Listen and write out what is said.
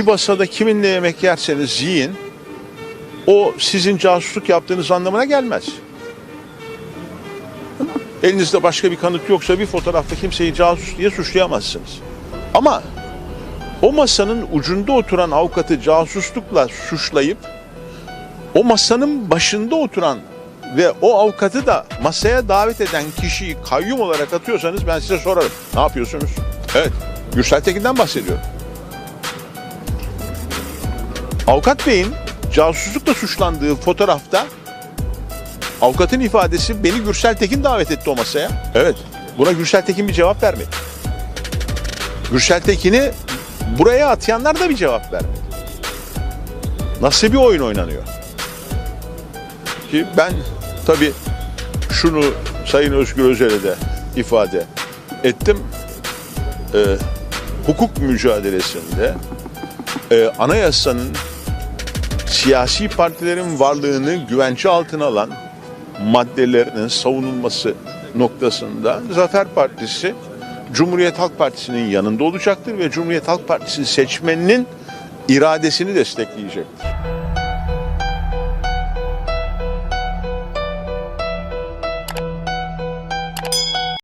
Bir masada kiminle yemek yerseniz yiyin, o sizin casusluk yaptığınız anlamına gelmez. Elinizde başka bir kanıt yoksa bir fotoğrafta kimseyi casus diye suçlayamazsınız. Ama o masanın ucunda oturan avukatı casuslukla suçlayıp o masanın başında oturan ve o avukatı da masaya davet eden kişiyi kayyum olarak atıyorsanız ben size sorarım. Ne yapıyorsunuz? Evet, Gürsel Tekin'den bahsediyorum. Avukat Bey'in casuslukla suçlandığı fotoğrafta avukatın ifadesi beni Gürsel Tekin davet etti o masaya. Evet, buna Gürsel Tekin bir cevap vermedi. Gürsel Tekin'i buraya atayanlar da bir cevap vermedi. Nasıl bir oyun oynanıyor? Ki ben tabii şunu Sayın Özgür Özel'e de ifade ettim. Ee, hukuk mücadelesinde e, anayasanın siyasi partilerin varlığını güvence altına alan maddelerinin savunulması noktasında Zafer Partisi Cumhuriyet Halk Partisi'nin yanında olacaktır ve Cumhuriyet Halk Partisi seçmeninin iradesini destekleyecektir.